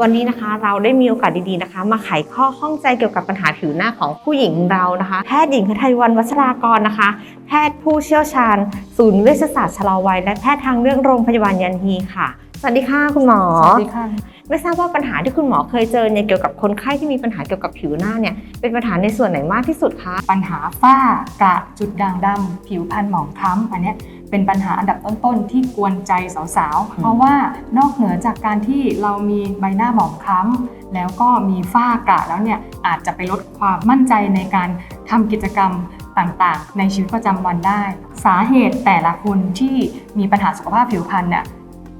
วันนี้นะคะเราได้มีโอกาสดีๆนะคะ มาไขข้อข้องใจเกี่ยวกับปัญหาผิวหน้าของผู้หญิงเรานะคะ แพทย์หญิงคทัยวันวัชรากรนะคะ แพทย์ผู้เชี่ยวชาญ ศูนย์เวชศาสตร์ชะลอวัยและแพทย์ทางเลือกโรงพยาบาลยันฮีค่ะ สวัสดีค่ะคุณหมอสวัสดีค่ะไม่ทราบว่าปัญหาที่คุณหมอเคยเจอเนี่ยเกี่ยวกับคนไข้ที่มีปัญหาเกี่ยวกับผิวหน้าเนี่ยเป็นปัญหาในส่วนไหนมากที่สุดคะปัญหาฝ้ากระจุดด่างดำผิวพรรณหมองคล้ำอันเนี้ย เป็นปัญหาอันดับต้นๆ ที่กวนใจสาวๆ เพราะว่านอกเหนือจากการที่เรามีใบหน้าหมองคล้ำแล้วก็มีฝ้ากระแล้วเนี่ยอาจจะไปลดความมั่นใจในการทำกิจกรรมต่างๆ ในชีวิตประจำวันได้ สาเหตุแต่ละคนที่มีปัญหาสุขภาพผิวพรรณเนี่ย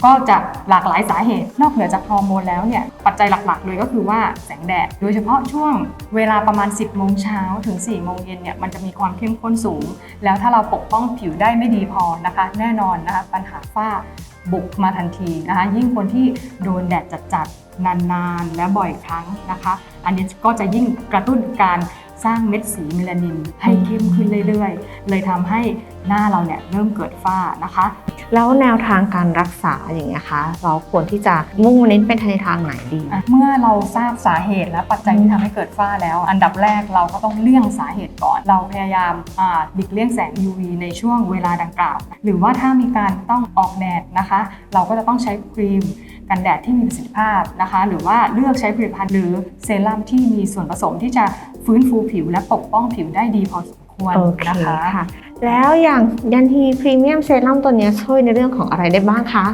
ก็จะหลากหลายสาเหตุ นอกเหนือจากฮอร์โมนแล้วเนี่ยปัจจัยหลักๆ เลยก็คือว่าแสงแดด โดยเฉพาะช่วงเวลาประมาณ 10 โมงเช้าถึง 4 โมงเย็นเนี่ยมันจะมีความเข้มข้นสูง แล้วถ้าเราปกป้องผิวได้ไม่ดีพอนะคะ แน่นอนนะคะปัญหาฝ้าบุกมาทันทีนะคะยิ่งคนที่โดนแดดจัดๆนานๆ และบ่อยครั้งนะคะ อันนี้ก็จะยิ่งกระตุ้นการสร้างเม็ดสีเมลานินให้เข้มขึ้นเรื่อยๆ เลยทำให้หน้าเราเนี่ยเริ่มเกิดฝ้านะคะ แล้วแนวทางการรักษาอย่างเงี้ยคะเราควรที่จะมุ่งเน้นเป็นในทางไหนดี เมื่อเราทราบสาเหตุและปัจจัยที่ทำให้เกิดฝ้าแล้ว อันดับแรกเราก็ต้องเลี่ยงสาเหตุก่อน เราพยายามอ่าหลีกเลี่ยงแสง UV ในช่วงเวลาดังกล่าว หรือว่าถ้ามีการต้องออกแดดนะคะ เราก็จะต้องใช้ครีม กันแดดที่มีประสิทธิภาพนะคะ หรือว่าเลือกใช้ผลิตภัณฑ์หรือเซรั่มที่มีส่วนผสมที่จะฟื้นฟูผิวและปกป้องผิวได้ดีพอสมควรโอเคนะคะค่ะแล้วอย่างยันทีพรีเมียมเซรั่มตัวเนี้ยช่วยในเรื่องของอะไรได้บ้างคะ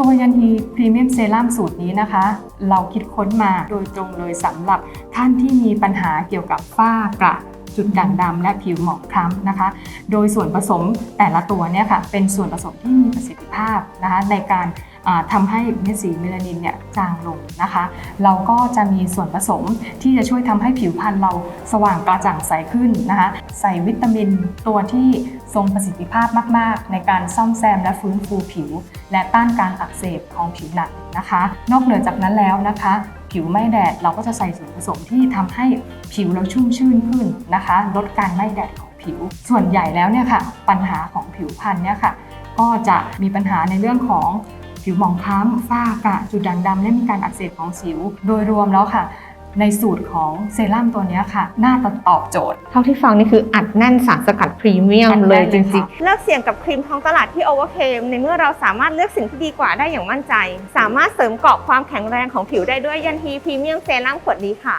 ตัวยันฮีพรีเมียมเซรั่มสูตรนี้นะคะ เราคิดค้นมาโดยตรงเลยสำหรับท่านที่มีปัญหาเกี่ยวกับฝ้ากระ จุดด่างดำและผิวหมองคล้ำนะคะ โดยส่วนผสมแต่ละตัวเนี่ยค่ะเป็นส่วนผสมที่มีประสิทธิภาพนะคะในการอ่าทำให้เม็ดสีเมลานินเนี่ยจางลงนะคะ เราก็จะมีส่วนผสมที่จะช่วยทำให้ผิวพรรณเราสว่างกระจ่างใสขึ้นนะคะ ใส่วิตามินตัวที่ทรงประสิทธิภาพมาก ๆ ในการซ่อมแซมและฟื้นฟูผิว และต้านการอักเสบของผิวหนังนะคะ นอกเหนือจากนั้นแล้วนะคะ ผิวไม่แดด เราก็จะใส่ส่วนผสมที่ทำให้ผิวเราชุ่มชื่นขึ้นนะคะ ลดการไม่แดดของผิว ส่วนใหญ่แล้วเนี่ยค่ะ ปัญหาของผิวพรรณเนี่ยค่ะ ก็จะมีปัญหาในเรื่องของผิวหมองคล้ำฝ้ากระจุดด่างดำและมีการอักเสบของสิว โดยรวมแล้วค่ะ ในสูตรของเซรั่มตัวเนี้ยค่ะ น่าจะตอบโจทย์ เท่าที่ฟังนี่คืออัดแน่นสารสกัดพรีเมียมอัดแน่นเลยจเลยริงค่ะๆเลือกเสี่ยงกับครีมท้องตลาดที่โอเวอร์เคมในเมื่อเราสามารถเลือกสิ่งที่ดีกว่าได้อย่างมั่นใจ สามารถเสริมเกราะความแข็งแรงของผิวได้ด้วยยันทีพรีเมียมเซรั่มขวดนี้ค่ะ